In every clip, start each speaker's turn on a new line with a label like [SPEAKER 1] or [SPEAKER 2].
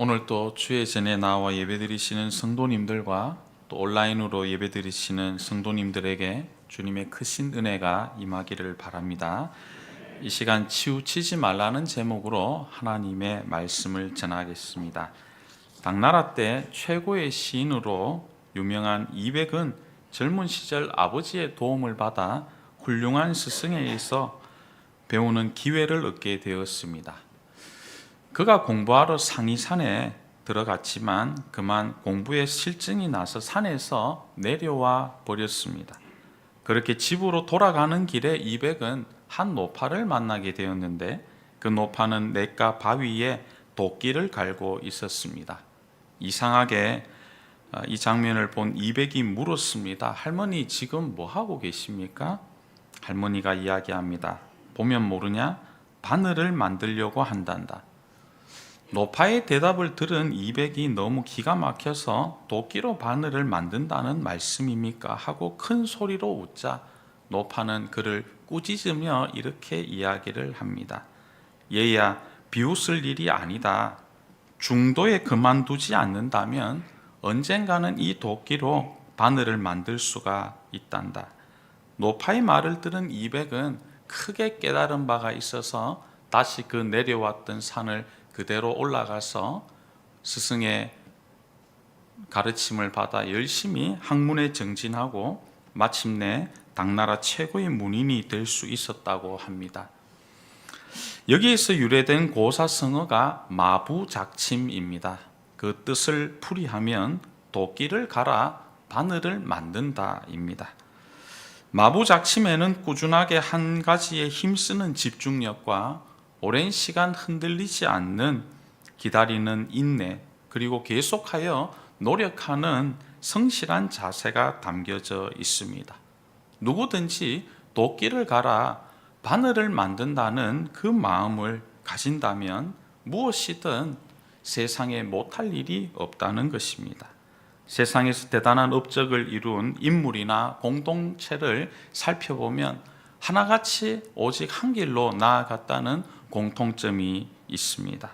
[SPEAKER 1] 오늘 또 주의 전에 나와 예배드리시는 성도님들과 또 온라인으로 예배드리시는 성도님들에게 주님의 크신 은혜가 임하기를 바랍니다. 이 시간 치우치지 말라는 제목으로 하나님의 말씀을 전하겠습니다. 당나라 때 최고의 시인으로 유명한 이백은 젊은 시절 아버지의 도움을 받아 훌륭한 스승에 의해서 배우는 기회를 얻게 되었습니다. 그가 공부하러 상이산에 들어갔지만 그만 공부에 실증이 나서 산에서 내려와 버렸습니다. 그렇게 집으로 돌아가는 길에 이백은 한 노파를 만나게 되었는데 그 노파는 냇가 바위에 도끼를 갈고 있었습니다. 이상하게 아, 이 장면을 본 이백이 물었습니다. 할머니 지금 뭐 하고 계십니까? 할머니가 이야기합니다. 보면 모르냐? 바늘을 만들려고 한단다. 노파의 대답을 들은 이백이 너무 기가 막혀서 도끼로 바늘을 만든다는 말씀입니까? 하고 큰 소리로 웃자 노파는 그를 꾸짖으며 이렇게 이야기를 합니다. 얘야 비웃을 일이 아니다. 중도에 그만두지 않는다면 언젠가는 이 도끼로 바늘을 만들 수가 있단다. 노파의 말을 들은 이백은 크게 깨달은 바가 있어서 다시 그 내려왔던 산을 그대로 올라가서 스승의 가르침을 받아 열심히 학문에 정진하고 마침내 당나라 최고의 문인이 될 수 있었다고 합니다. 여기에서 유래된 고사성어가 마부작침입니다. 그 뜻을 풀이하면 도끼를 갈아 바늘을 만든다입니다. 마부작침에는 꾸준하게 한 가지에 힘쓰는 집중력과 오랜 시간 흔들리지 않는 기다리는 인내 그리고 계속하여 노력하는 성실한 자세가 담겨져 있습니다. 누구든지 도끼를 갈아 바늘을 만든다는 그 마음을 가진다면 무엇이든 세상에 못할 일이 없다는 것입니다. 세상에서 대단한 업적을 이룬 인물이나 공동체를 살펴보면 하나같이 오직 한 길로 나아갔다는 공통점이 있습니다.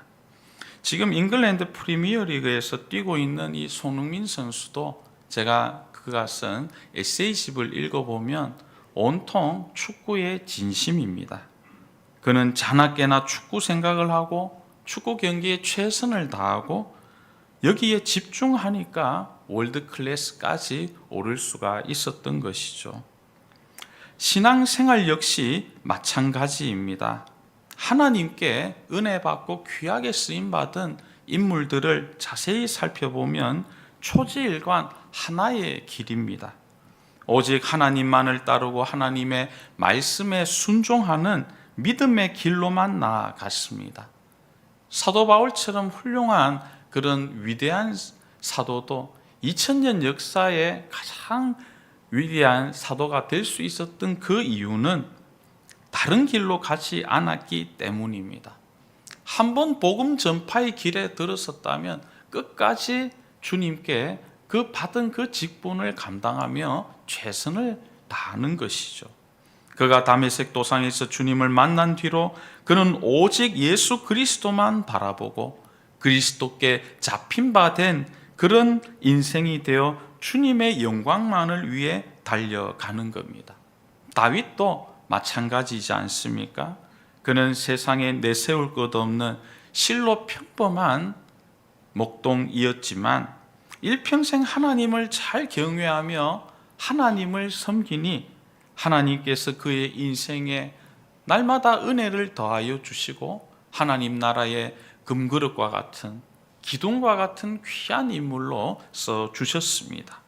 [SPEAKER 1] 지금 잉글랜드 프리미어리그에서 뛰고 있는 이 손흥민 선수도 제가 그가 쓴 에세이집을 읽어보면 온통 축구의 진심입니다. 그는 자나깨나 축구 생각을 하고 축구 경기에 최선을 다하고 여기에 집중하니까 월드 클래스까지 오를 수가 있었던 것이죠. 신앙생활 역시 마찬가지입니다. 하나님께 은혜 받고 귀하게 쓰임 받은 인물들을 자세히 살펴보면 초지일관 하나의 길입니다. 오직 하나님만을 따르고 하나님의 말씀에 순종하는 믿음의 길로만 나아갔습니다. 사도 바울처럼 훌륭한 그런 위대한 사도도 2000년 역사의 가장 위대한 사도가 될 수 있었던 그 이유는 다른 길로 가지 않았기 때문입니다. 한번 복음 전파의 길에 들어섰다면 끝까지 주님께 그 받은 그 직분을 감당하며 최선을 다하는 것이죠. 그가 다메섹 도상에서 주님을 만난 뒤로 그는 오직 예수 그리스도만 바라보고 그리스도께 잡힌 바 된 그런 인생이 되어 주님의 영광만을 위해 달려가는 겁니다. 다윗도 마찬가지지 않습니까? 그는 세상에 내세울 것 없는 실로 평범한 목동이었지만 일평생 하나님을 잘 경외하며 하나님을 섬기니 하나님께서 그의 인생에 날마다 은혜를 더하여 주시고 하나님 나라의 금그릇과 같은 기둥과 같은 귀한 인물로 써 주셨습니다.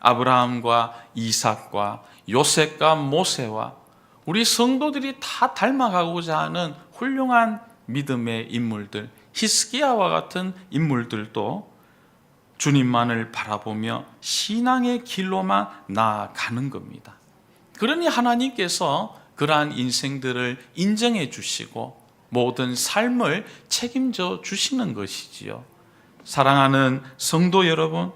[SPEAKER 1] 아브라함과 이삭과 요셉과 모세와 우리 성도들이 다 닮아가고자 하는 훌륭한 믿음의 인물들, 히스기야와 같은 인물들도 주님만을 바라보며 신앙의 길로만 나아가는 겁니다. 그러니 하나님께서 그러한 인생들을 인정해 주시고 모든 삶을 책임져 주시는 것이지요. 사랑하는 성도 여러분,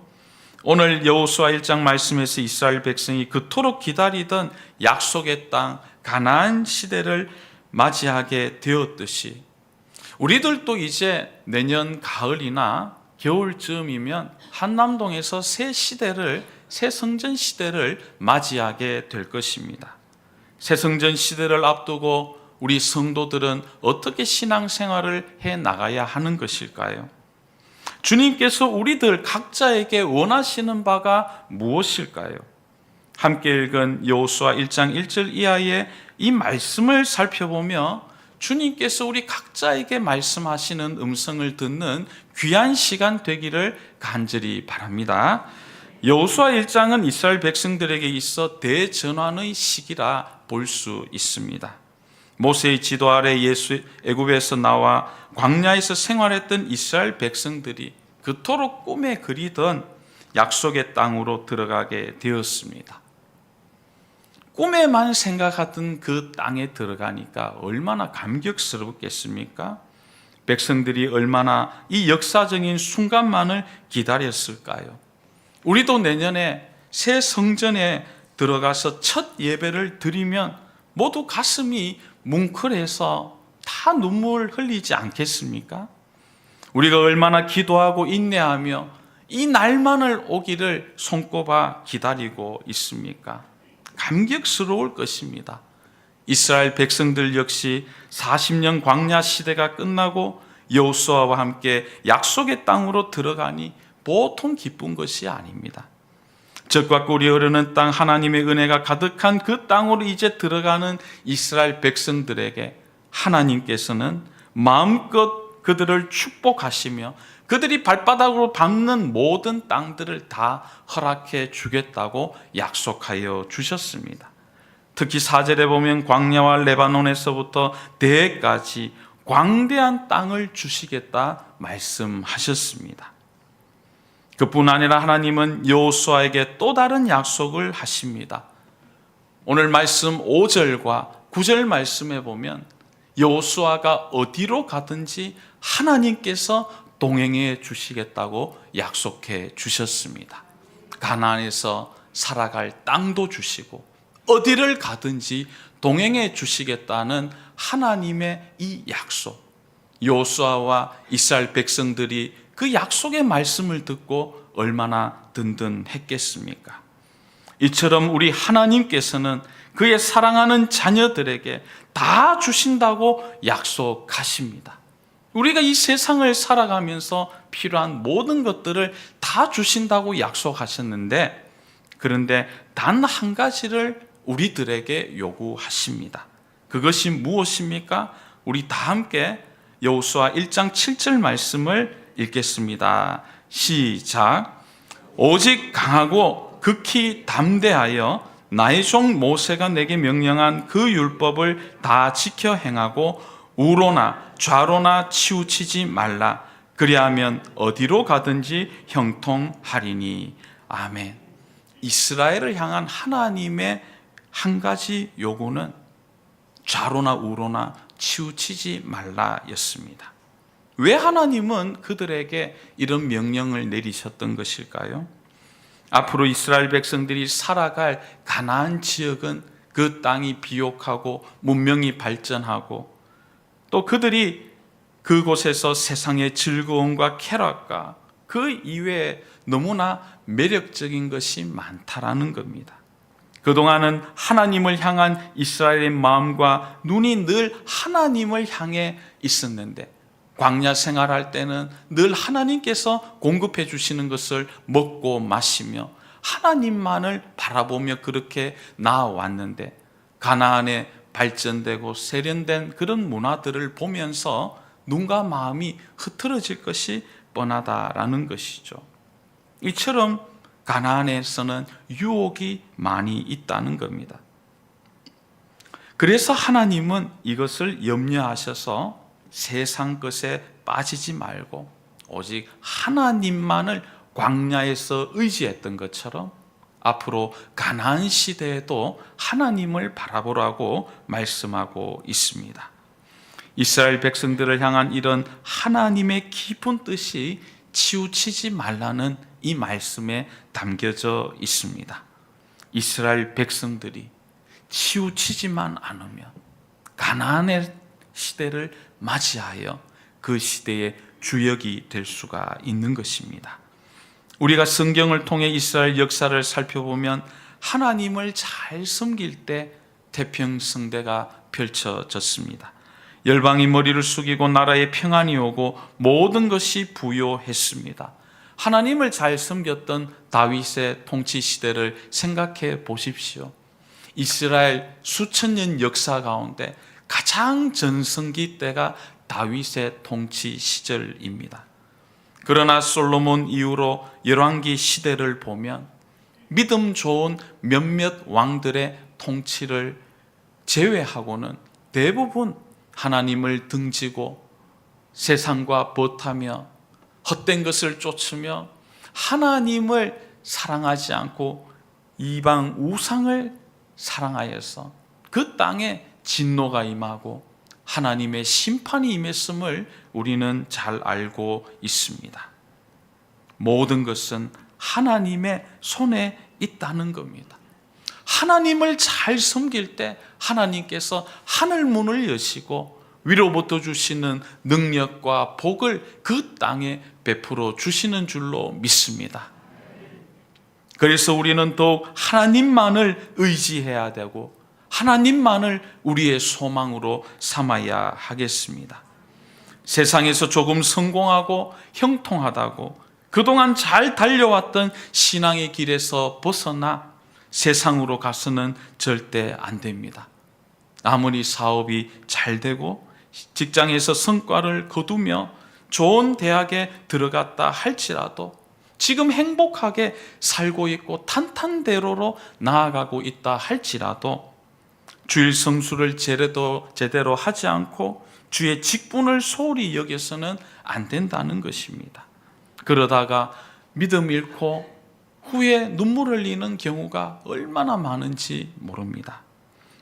[SPEAKER 1] 오늘 여호수아 1장 말씀에서 이스라엘 백성이 그토록 기다리던 약속의 땅 가나안 시대를 맞이하게 되었듯이 우리들도 이제 내년 가을이나 겨울쯤이면 한남동에서 새 시대를 새 성전 시대를 맞이하게 될 것입니다. 새 성전 시대를 앞두고 우리 성도들은 어떻게 신앙생활을 해 나가야 하는 것일까요? 주님께서 우리들 각자에게 원하시는 바가 무엇일까요? 함께 읽은 여호수아 1장 1절 이하의 이 말씀을 살펴보며 주님께서 우리 각자에게 말씀하시는 음성을 듣는 귀한 시간 되기를 간절히 바랍니다. 여호수아 1장은 이스라엘 백성들에게 있어 대전환의 시기라 볼 수 있습니다. 모세의 지도 아래 예수 애굽에서 나와 광야에서 생활했던 이스라엘 백성들이 그토록 꿈에 그리던 약속의 땅으로 들어가게 되었습니다. 꿈에만 생각하던 그 땅에 들어가니까 얼마나 감격스럽겠습니까? 백성들이 얼마나 이 역사적인 순간만을 기다렸을까요? 우리도 내년에 새 성전에 들어가서 첫 예배를 드리면 모두 가슴이 뭉클해서 다 눈물 흘리지 않겠습니까? 우리가 얼마나 기도하고 인내하며 이 날만을 오기를 손꼽아 기다리고 있습니까? 감격스러울 것입니다. 이스라엘 백성들 역시 40년 광야 시대가 끝나고 여호수아와 함께 약속의 땅으로 들어가니 보통 기쁜 것이 아닙니다. 적과 꿀이 흐르는 땅 하나님의 은혜가 가득한 그 땅으로 이제 들어가는 이스라엘 백성들에게 하나님께서는 마음껏 그들을 축복하시며 그들이 발바닥으로 밟는 모든 땅들을 다 허락해 주겠다고 약속하여 주셨습니다. 특히 사절에 보면 광야와 레바논에서부터 대까지 광대한 땅을 주시겠다 말씀하셨습니다. 그뿐 아니라 하나님은 여호수아에게 또 다른 약속을 하십니다. 오늘 말씀 5절과 9절 말씀에 보면 여호수아가 어디로 가든지 하나님께서 동행해 주시겠다고 약속해 주셨습니다. 가나안에서 살아갈 땅도 주시고 어디를 가든지 동행해 주시겠다는 하나님의 이 약속. 요수아와 이스라엘 백성들이 그 약속의 말씀을 듣고 얼마나 든든했겠습니까? 이처럼 우리 하나님께서는 그의 사랑하는 자녀들에게 다 주신다고 약속하십니다. 우리가 이 세상을 살아가면서 필요한 모든 것들을 다 주신다고 약속하셨는데, 그런데 단 한 가지를 우리들에게 요구하십니다. 그것이 무엇입니까? 우리 다 함께 여호수아 1장 7절 말씀을 읽겠습니다. 시작. 오직 강하고 극히 담대하여 나의 종 모세가 내게 명령한 그 율법을 다 지켜 행하고 우로나 좌로나 치우치지 말라. 그리하면 어디로 가든지 형통하리니. 아멘. 이스라엘을 향한 하나님의 한 가지 요구는 좌로나 우로나 치우치지 말라였습니다. 왜 하나님은 그들에게 이런 명령을 내리셨던 것일까요? 앞으로 이스라엘 백성들이 살아갈 가나안 지역은 그 땅이 비옥하고 문명이 발전하고 또 그들이 그곳에서 세상의 즐거움과 쾌락과 그 이외에 너무나 매력적인 것이 많다라는 겁니다. 그동안은 하나님을 향한 이스라엘의 마음과 눈이 늘 하나님을 향해 있었는데 광야 생활할 때는 늘 하나님께서 공급해 주시는 것을 먹고 마시며 하나님만을 바라보며 그렇게 나아왔는데 가나안에 발전되고 세련된 그런 문화들을 보면서 눈과 마음이 흐트러질 것이 뻔하다라는 것이죠. 이처럼 가나안에서는 유혹이 많이 있다는 겁니다. 그래서 하나님은 이것을 염려하셔서 세상 것에 빠지지 말고 오직 하나님만을 광야에서 의지했던 것처럼 앞으로 가나안 시대에도 하나님을 바라보라고 말씀하고 있습니다. 이스라엘 백성들을 향한 이런 하나님의 깊은 뜻이 치우치지 말라는 이 말씀에 담겨져 있습니다. 이스라엘 백성들이 치우치지만 않으면 가나안의 시대를 맞이하여 그 시대의 주역이 될 수가 있는 것입니다. 우리가 성경을 통해 이스라엘 역사를 살펴보면 하나님을 잘 섬길 때 태평성대가 펼쳐졌습니다. 열방이 머리를 숙이고 나라에 평안이 오고 모든 것이 부요했습니다. 하나님을 잘 섬겼던 다윗의 통치 시대를 생각해 보십시오. 이스라엘 수천 년 역사 가운데 가장 전성기 때가 다윗의 통치 시절입니다. 그러나 솔로몬 이후로 열왕기 시대를 보면 믿음 좋은 몇몇 왕들의 통치를 제외하고는 대부분 하나님을 등지고 세상과 벗하며 헛된 것을 쫓으며 하나님을 사랑하지 않고 이방 우상을 사랑하여서 그 땅에 진노가 임하고 하나님의 심판이 임했음을 우리는 잘 알고 있습니다. 모든 것은 하나님의 손에 있다는 겁니다. 하나님을 잘 섬길 때 하나님께서 하늘 문을 여시고 위로부터 주시는 능력과 복을 그 땅에 베풀어 주시는 줄로 믿습니다. 그래서 우리는 더욱 하나님만을 의지해야 되고 하나님만을 우리의 소망으로 삼아야 하겠습니다. 세상에서 조금 성공하고 형통하다고 그동안 잘 달려왔던 신앙의 길에서 벗어나 세상으로 가서는 절대 안 됩니다. 아무리 사업이 잘 되고 직장에서 성과를 거두며 좋은 대학에 들어갔다 할지라도 지금 행복하게 살고 있고 탄탄대로로 나아가고 있다 할지라도 주일 성수를 제대로, 하지 않고 주의 직분을 소홀히 여겨서는 안 된다는 것입니다. 그러다가 믿음 잃고 후에 눈물 흘리는 경우가 얼마나 많은지 모릅니다.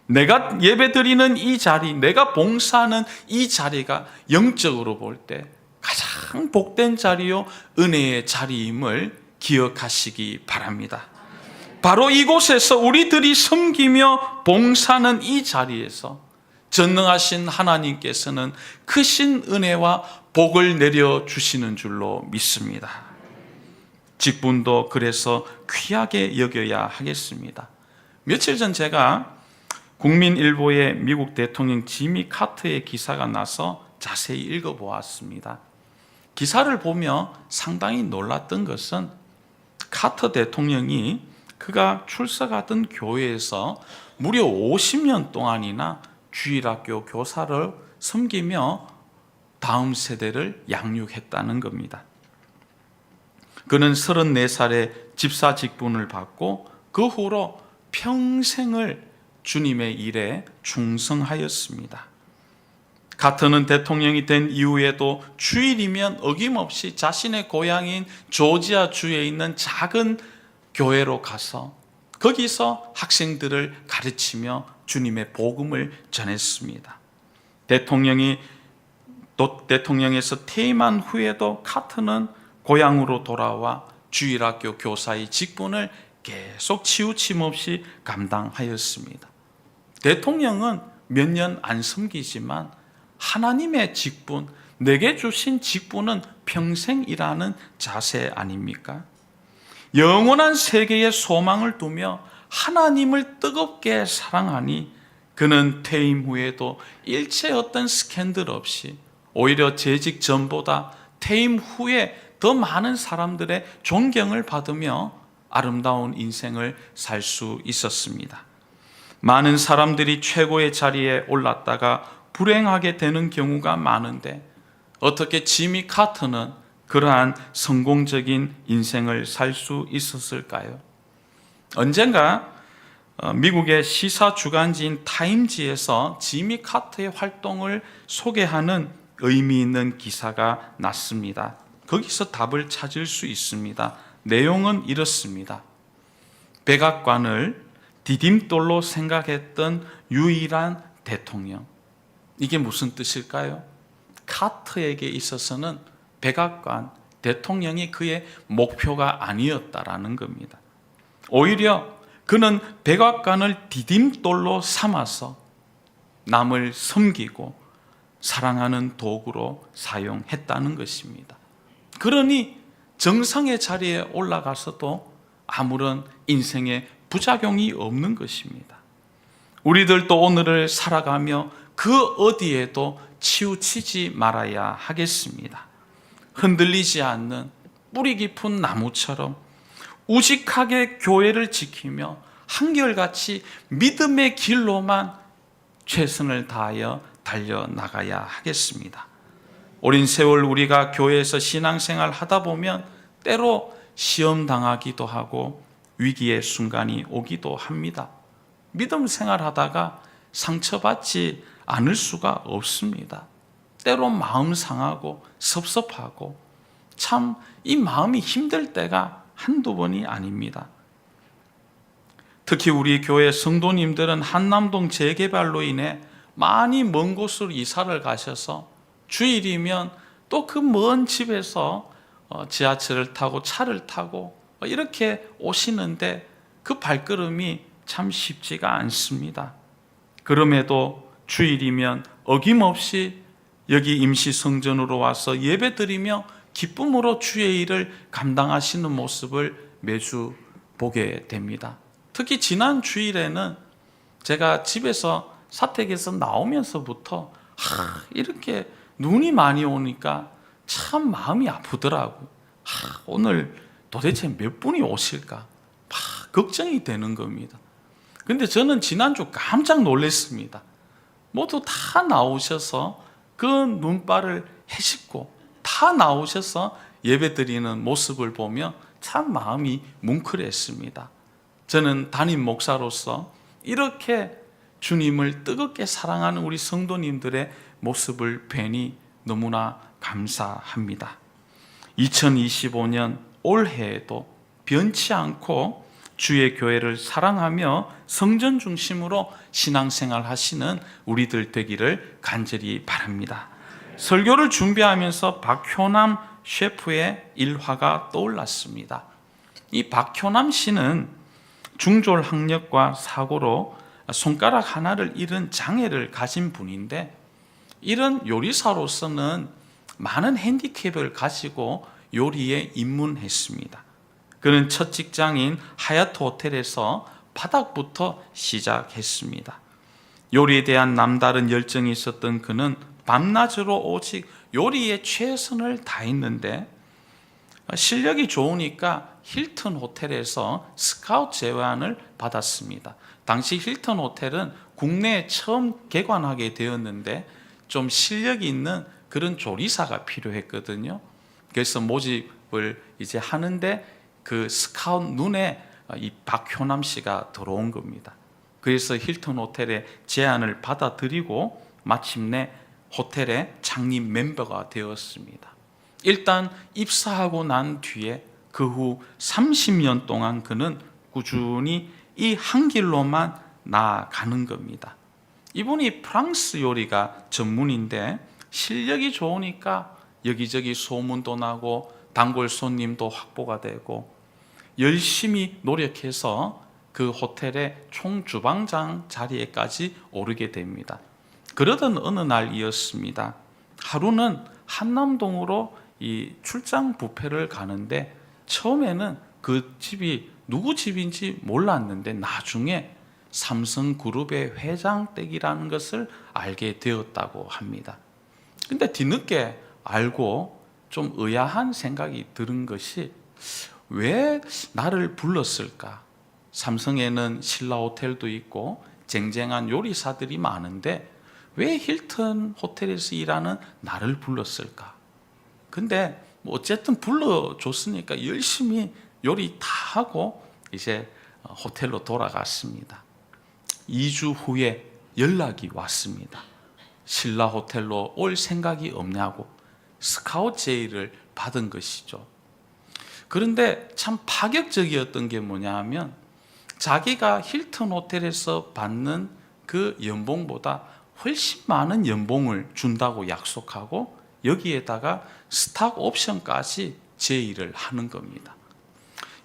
[SPEAKER 1] 내가 예배 드리는 이 자리, 내가 봉사하는 이 자리가 영적으로 볼 때 가장 복된 자리요, 은혜의 자리임을 기억하시기 바랍니다. 바로 이곳에서 우리들이 섬기며 봉사하는 이 자리에서 전능하신 하나님께서는 크신 은혜와 복을 내려 주시는 줄로 믿습니다. 직분도 그래서 귀하게 여겨야 하겠습니다. 며칠 전 제가 국민일보의 미국 대통령 지미 카트의 기사가 나서 자세히 읽어보았습니다. 기사를 보며 상당히 놀랐던 것은 카터 대통령이 그가 출석하던 교회에서 무려 50년 동안이나 주일학교 교사를 섬기며 다음 세대를 양육했다는 겁니다. 그는 34살에 집사 직분을 받고 그 후로 평생을 주님의 일에 충성하였습니다. 가트는 대통령이 된 이후에도 주일이면 어김없이 자신의 고향인 조지아 주에 있는 작은 교회로 가서 거기서 학생들을 가르치며 주님의 복음을 전했습니다. 대통령이 또 대통령에서 퇴임한 후에도 카트는 고향으로 돌아와 주일학교 교사의 직분을 계속 치우침 없이 감당하였습니다. 대통령은 몇 년 안 섬기지만 하나님의 직분, 내게 주신 직분은 평생이라는 자세 아닙니까? 영원한 세계에 소망을 두며 하나님을 뜨겁게 사랑하니 그는 퇴임 후에도 일체 어떤 스캔들 없이 오히려 재직 전보다 퇴임 후에 더 많은 사람들의 존경을 받으며 아름다운 인생을 살 수 있었습니다. 많은 사람들이 최고의 자리에 올랐다가 불행하게 되는 경우가 많은데 어떻게 지미 카트는 그러한 성공적인 인생을 살 수 있었을까요? 언젠가 어, 미국의 시사 주간지인 타임지에서 지미 카트의 활동을 소개하는 의미 있는 기사가 났습니다. 거기서 답을 찾을 수 있습니다. 내용은 이렇습니다. 백악관을 디딤돌로 생각했던 유일한 대통령. 이게 무슨 뜻일까요? 카트에게 있어서는 백악관 대통령이 그의 목표가 아니었다라는 겁니다. 오히려 그는 백악관을 디딤돌로 삼아서 남을 섬기고 사랑하는 도구로 사용했다는 것입니다. 그러니 정상의 자리에 올라가서도 아무런 인생의 부작용이 없는 것입니다. 우리들도 오늘을 살아가며 그 어디에도 치우치지 말아야 하겠습니다. 흔들리지 않는 뿌리 깊은 나무처럼 우직하게 교회를 지키며 한결같이 믿음의 길로만 최선을 다하여 달려나가야 하겠습니다. 오랜 세월 우리가 교회에서 신앙생활 하다 보면 때로 시험 당하기도 하고 위기의 순간이 오기도 합니다. 믿음 생활하다가 상처받지 않을 수가 없습니다. 때로 마음 상하고 섭섭하고 참 이 마음이 힘들 때가 한두 번이 아닙니다. 특히 우리 교회 성도님들은 한남동 재개발로 인해 많이 먼 곳으로 이사를 가셔서 주일이면 또 그 먼 집에서 어, 지하철을 타고 차를 타고 어, 이렇게 오시는데 그 발걸음이 참 쉽지가 않습니다. 그럼에도 주일이면 어김없이 여기 임시 성전으로 와서 예배드리며 기쁨으로 주의 일을 감당하시는 모습을 매주 보게 됩니다. 특히 지난 주일에는 제가 집에서 사택에서 나오면서부터 하, 이렇게 눈이 많이 오니까 참 마음이 아프더라고. 하, 오늘 도대체 몇 분이 오실까? 하, 걱정이 되는 겁니다. 근데 저는 지난주 깜짝 놀랐습니다. 모두 다 나오셔서 그 눈발을 해씻고 다 나오셔서 예배 드리는 모습을 보며 참 마음이 뭉클했습니다. 저는 담임 목사로서 이렇게 주님을 뜨겁게 사랑하는 우리 성도님들의 모습을 뵈니 너무나 감사합니다. 2025년 올해에도 변치 않고 주의 교회를 사랑하며 성전 중심으로 신앙생활 하시는 우리들 되기를 간절히 바랍니다. 설교를 준비하면서 박효남 셰프의 일화가 떠올랐습니다. 이 박효남 씨는 중졸 학력과 사고로 손가락 하나를 잃은 장애를 가진 분인데 이런 요리사로서는 많은 핸디캡을 가지고 요리에 입문했습니다. 그는 첫 직장인 하얏트 호텔에서 바닥부터 시작했습니다. 요리에 대한 남다른 열정이 있었던 그는 밤낮으로 오직 요리에 최선을 다했는데 실력이 좋으니까 힐튼 호텔에서 스카우트 제안을 받았습니다. 당시 힐튼 호텔은 국내에 처음 개관하게 되었는데 좀 실력이 있는 그런 조리사가 필요했거든요. 그래서 모집을 이제 하는데 그 스카우트 눈에 이 박효남 씨가 들어온 겁니다. 그래서 힐튼 호텔에 제안을 받아들이고 마침내 호텔의 창립 멤버가 되었습니다. 일단 입사하고 난 뒤에 그 후 30년 동안 그는 꾸준히 이 한 길로만 나아가는 겁니다. 이분이 프랑스 요리가 전문인데 실력이 좋으니까 여기저기 소문도 나고 단골 손님도 확보가 되고 열심히 노력해서 그 호텔의 총 주방장 자리에까지 오르게 됩니다. 그러던 어느 날이었습니다. 하루는 한남동으로 이 출장 뷔페를 가는데 처음에는 그 집이 누구 집인지 몰랐는데 나중에 삼성그룹의 회장 댁이라는 것을 알게 되었다고 합니다. 근데 뒤늦게 알고 좀 의아한 생각이 드는 것이 왜 나를 불렀을까? 삼성에는 신라 호텔도 있고 쟁쟁한 요리사들이 많은데 왜 힐튼 호텔에서 일하는 나를 불렀을까? 근데 뭐 어쨌든 불러줬으니까 열심히 요리 다 하고 이제 호텔로 돌아갔습니다. 2주 후에 연락이 왔습니다. 신라 호텔로 올 생각이 없냐고 스카우트 제의를 받은 것이죠. 그런데 참 파격적이었던 게 뭐냐 하면 자기가 힐튼 호텔에서 받는 그 연봉보다 훨씬 많은 연봉을 준다고 약속하고 여기에다가 스탁 옵션까지 제의를 하는 겁니다.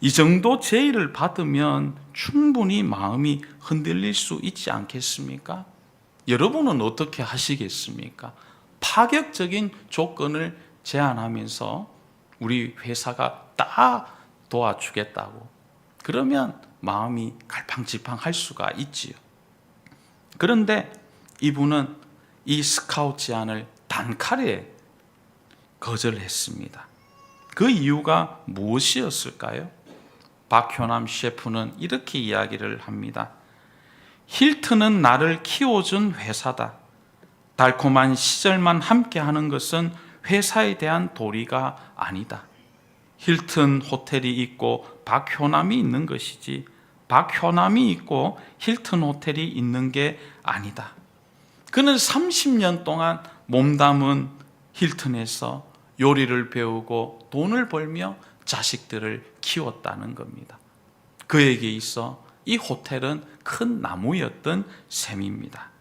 [SPEAKER 1] 이 정도 제의를 받으면 충분히 마음이 흔들릴 수 있지 않겠습니까? 여러분은 어떻게 하시겠습니까? 파격적인 조건을 제안하면서 우리 회사가 다 도와주겠다고 그러면 마음이 갈팡질팡할 수가 있지요. 그런데 이분은 이 스카우트 제안을 단칼에 거절했습니다. 그 이유가 무엇이었을까요? 박효남 셰프는 이렇게 이야기를 합니다. 힐튼은 나를 키워준 회사다. 달콤한 시절만 함께 하는 것은 회사에 대한 도리가 아니다. 힐튼 호텔이 있고 박효남이 있는 것이지 박효남이 있고 힐튼 호텔이 있는 게 아니다. 그는 30년 동안 몸담은 힐튼에서 요리를 배우고 돈을 벌며 자식들을 키웠다는 겁니다. 그에게 있어 이 호텔은 큰 나무였던 셈입니다.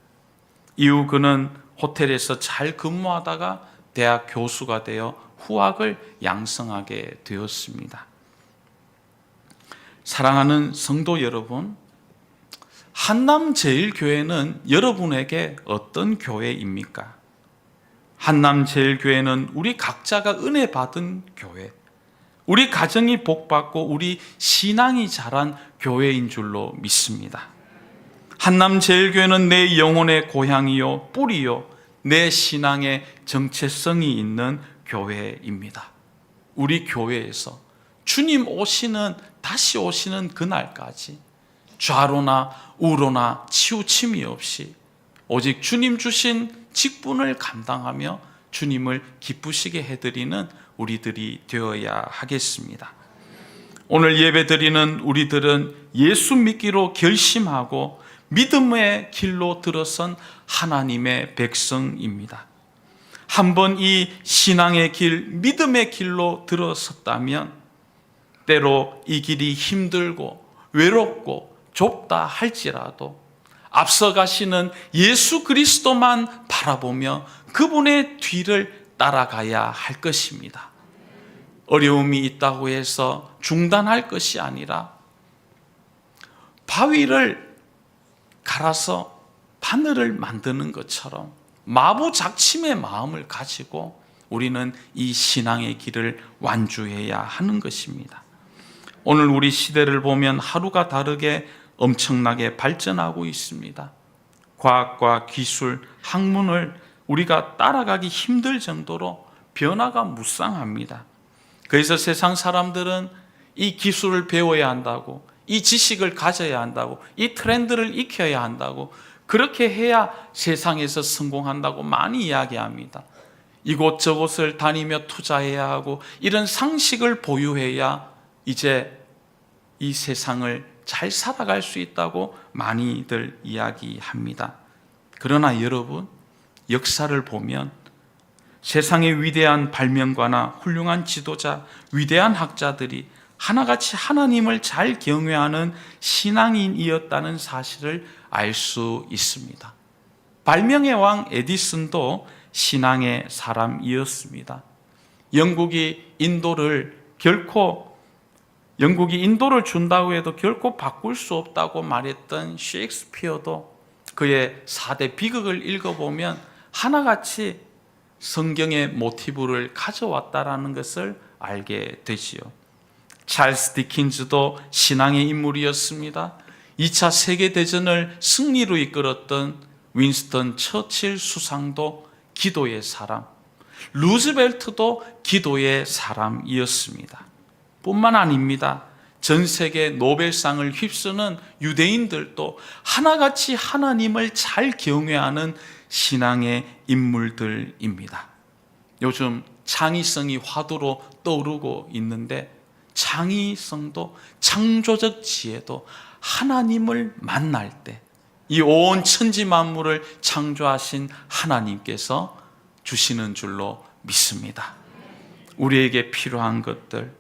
[SPEAKER 1] 이후 그는 호텔에서 잘 근무하다가 대학 교수가 되어 후학을 양성하게 되었습니다. 사랑하는 성도 여러분, 한남제일교회는 여러분에게 어떤 교회입니까? 한남제일교회는 우리 각자가 은혜 받은 교회, 우리 가정이 복받고 우리 신앙이 자란 교회인 줄로 믿습니다. 한남 제일교회는 내 영혼의 고향이요, 뿌리요, 내 신앙의 정체성이 있는 교회입니다. 우리 교회에서 주님 오시는, 다시 오시는 그날까지 좌로나 우로나 치우침이 없이 오직 주님 주신 직분을 감당하며 주님을 기쁘시게 해드리는 우리들이 되어야 하겠습니다. 오늘 예배 드리는 우리들은 예수 믿기로 결심하고 믿음의 길로 들어선 하나님의 백성입니다. 한번 이 신앙의 길, 믿음의 길로 들어섰다면 때로 이 길이 힘들고 외롭고 좁다 할지라도 앞서가시는 예수 그리스도만 바라보며 그분의 뒤를 따라가야 할 것입니다. 어려움이 있다고 해서 중단할 것이 아니라 바위를 갈아서 바늘을 만드는 것처럼 마부 작침의 마음을 가지고 우리는 이 신앙의 길을 완주해야 하는 것입니다. 오늘 우리 시대를 보면 하루가 다르게 엄청나게 발전하고 있습니다. 과학과 기술, 학문을 우리가 따라가기 힘들 정도로 변화가 무쌍합니다. 그래서 세상 사람들은 이 기술을 배워야 한다고, 이 지식을 가져야 한다고, 이 트렌드를 익혀야 한다고, 그렇게 해야 세상에서 성공한다고 많이 이야기합니다. 이곳저곳을 다니며 투자해야 하고, 이런 상식을 보유해야 이제 이 세상을 잘 살아갈 수 있다고 많이들 이야기합니다. 그러나 여러분, 역사를 보면 세상의 위대한 발명가나 훌륭한 지도자, 위대한 학자들이 하나같이 하나님을 잘 경외하는 신앙인이었다는 사실을 알 수 있습니다. 발명의 왕 에디슨도 신앙의 사람이었습니다. 영국이 인도를 결코 영국이 인도를 준다고 해도 결코 바꿀 수 없다고 말했던 셰익스피어도 그의 4대 비극을 읽어보면 하나같이 성경의 모티브를 가져왔다라는 것을 알게 되지요. 찰스 디킨즈도 신앙의 인물이었습니다. 2차 세계대전을 승리로 이끌었던 윈스턴 처칠 수상도 기도의 사람, 루즈벨트도 기도의 사람이었습니다. 뿐만 아닙니다. 전 세계 노벨상을 휩쓰는 유대인들도 하나같이 하나님을 잘 경외하는 신앙의 인물들입니다. 요즘 창의성이 화두로 떠오르고 있는데 창의성도 창조적 지혜도 하나님을 만날 때 이 온 천지 만물을 창조하신 하나님께서 주시는 줄로 믿습니다. 우리에게 필요한 것들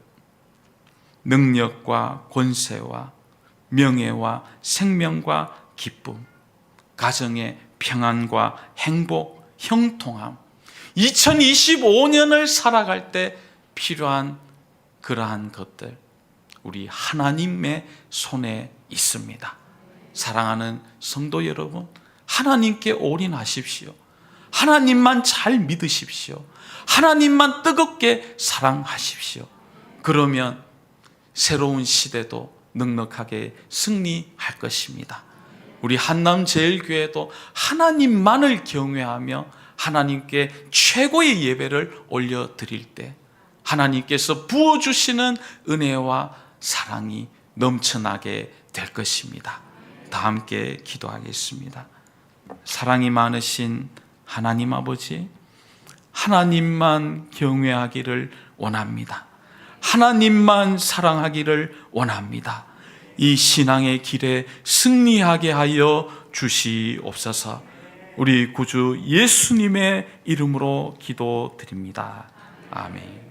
[SPEAKER 1] 능력과 권세와 명예와 생명과 기쁨, 가정의 평안과 행복, 형통함, 2025년을 살아갈 때 필요한 그러한 것들, 우리 하나님의 손에 있습니다. 사랑하는 성도 여러분, 하나님께 올인하십시오. 하나님만 잘 믿으십시오. 하나님만 뜨겁게 사랑하십시오. 그러면 새로운 시대도 넉넉하게 승리할 것입니다. 우리 한남 제일교회도 하나님만을 경외하며 하나님께 최고의 예배를 올려 드릴 때 하나님께서 부어주시는 은혜와 사랑이 넘쳐나게 될 것입니다. 다 함께 기도하겠습니다. 사랑이 많으신 하나님 아버지, 하나님만 경외하기를 원합니다. 하나님만 사랑하기를 원합니다. 이 신앙의 길에 승리하게 하여 주시옵소서. 우리 구주 예수님의 이름으로 기도드립니다. 아멘.